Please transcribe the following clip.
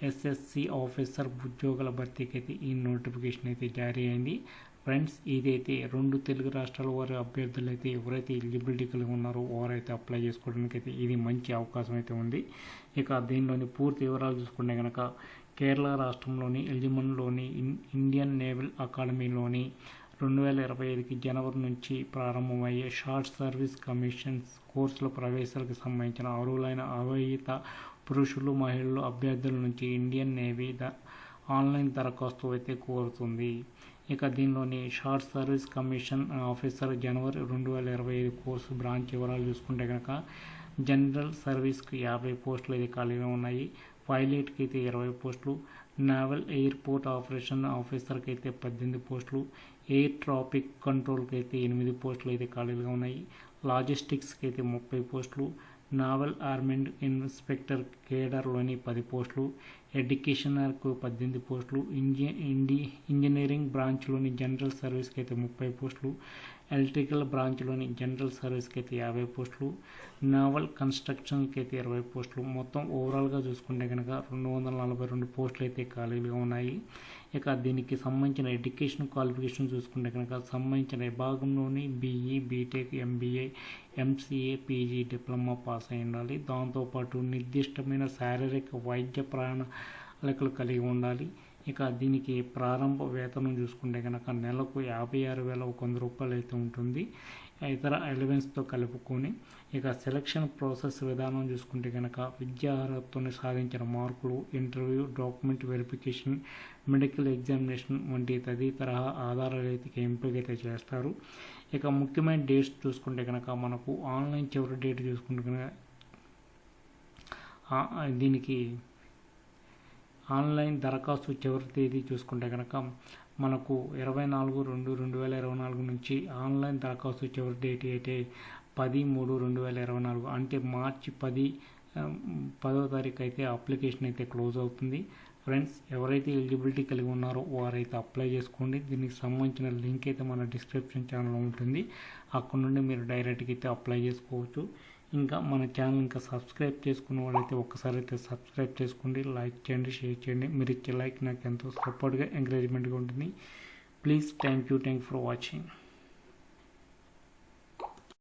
SSC officer ఉద్యోగుల భర్తీకి అయితే ఈ నోటిఫికేషన్ అయితే జారీ అయింది. ఫ్రెండ్స్ ఇదైతే రెండు తెలుగు రాష్ట్రాల వారి అభ్యర్థులు అయితే ఎవరైతే ఎలిజిబిలిటీ కలిగి ఉన్నారో వారైతే అప్లై చేసుకోవడానికి అయితే ఇది మంచి అవకాశం అయితే ఉంది. ఇక దీనిలోని పూర్తి వివరాలు చూసుకుంటే కనుక కేరళ రాష్ట్రంలోని ఎలిజిమన్లోని ఇండియన్ నేవల్ అకాడమీలోని రెండు వేల ఇరవై ఐదుకి జనవరి నుంచి ప్రారంభమయ్యే షార్ట్ సర్వీస్ కమిషన్స్ కోర్సుల ప్రవేశాలకు సంబంధించిన అర్హులైన అవిహిత పురుషులు మహిళలు అభ్యర్థుల నుంచి ఇండియన్ నేవీ ద ఆన్లైన్ దరఖాస్తు అయితే కోరుతుంది. ఇక దీనిలోని షార్ట్ సర్వీస్ కమిషన్ ఆఫీసర్ జనవరి రెండు వేల ఇరవై ఐదు కోర్సు బ్రాంచ్ వివరాలు చూసుకుంటే కనుక జనరల్ సర్వీస్కి యాభై పోస్టులు అయితే ఖాళీగా ఉన్నాయి. పైలట్కి అయితే ఇరవై పోస్టులు నావల్ ఎయిర్పోర్ట్ ఆపరేషన్ ఆఫీసర్కి అయితే పద్దెనిమిది పోస్టులు ఎయిర్ ట్రాఫిక్ కంట్రోల్కి అయితే ఎనిమిది పోస్టులు అయితే ఖాళీగా ఉన్నాయి. లాజిస్టిక్స్కి అయితే ముప్పై పోస్టులు నావల్ ఆర్మెండ్ ఇన్స్పెక్టర్ కేడర్లోని పది పోస్టులు ఎడ్యుకేషనర్కు పద్దెనిమిది పోస్టులు ఇంజి ఇండి ఇంజనీరింగ్ బ్రాంచ్లోని జనరల్ సర్వీస్కి అయితే ముప్పై పోస్టులు ఎలక్ట్రికల్ బ్రాంచ్లోని జనరల్ సర్వీస్కి అయితే యాభై పోస్టులు నావల్ కన్స్ట్రక్షన్కి అయితే ఇరవై పోస్టులు. మొత్తం ఓవరాల్గా చూసుకుంటే కనుక రెండు వందల నలభై రెండు పోస్టులు అయితే ఖాళీలుగా ఉన్నాయి. ఇక దీనికి సంబంధించిన ఎడ్యుకేషన్ క్వాలిఫికేషన్ చూసుకుంటే కనుక సంబంధించిన విభాగంలోని BE BTech MBA MCA PG diploma pass అయి ఉండాలి. దాంతోపాటు నిర్దిష్టమైన శారీరక వైద్య ప్రణాళికలు కలిగి ఉండాలి. ఇక దీనికి ప్రారంభ వేతనం చూసుకుంటే కనుక నెలకు యాభై ఆరు వేల ఒక వంద రూపాయలు అయితే ఉంటుంది. ఇతర ఎలివెన్స్తో కలుపుకొని ఇక సెలక్షన్ ప్రాసెస్ విధానం చూసుకుంటే కనుక విద్యా సాధించిన మార్కులు interview document verification medical examination వంటి తదితరహా ఆధారాలు అయితే ఎంపిక అయితే చేస్తారు. ఇక ముఖ్యమైన డేట్స్ చూసుకుంటే కనుక మనకు ఆన్లైన్ చివరి డేట్ చూసుకుంటే కనుక దీనికి ఆన్లైన్ దరఖాస్తు చివరి తేదీ చూసుకుంటే కనుక మనకు ఇరవై నాలుగు రెండు రెండు వేల ఇరవై నాలుగు నుంచి ఆన్లైన్ దరఖాస్తు చివరి డేట్ అయితే పది మూడు రెండు వేల ఇరవై నాలుగు అంటే మార్చి పది పదో తారీఖు అయితే అప్లికేషన్ అయితే క్లోజ్ అవుతుంది. ఫ్రెండ్స్ ఎవరైతే ఎలిజిబిలిటీ కలిగి ఉన్నారో వారైతే అప్లై చేసుకోండి. దీనికి సంబంధించిన లింక్ అయితే మన డిస్క్రిప్షన్ ఛానల్లో ఉంటుంది. అక్కడ నుండి మీరు డైరెక్ట్గా అయితే అప్లై చేసుకోవచ్చు. ఇంకా మన ఛానల్ ఇంకా సబ్స్క్రైబ్ చేసుకున్న వాళ్ళైతే ఒక్కసారి అయితే సబ్స్క్రైబ్ చేసుకోండి లైక్ చేయండి షేర్ చేయండి. మీరు ఇచ్చే లైక్ నాకు ఎంతో సపోర్ట్గా ఎంకరేజ్మెంట్గా ఉంటుంది. Please thank you thank for watching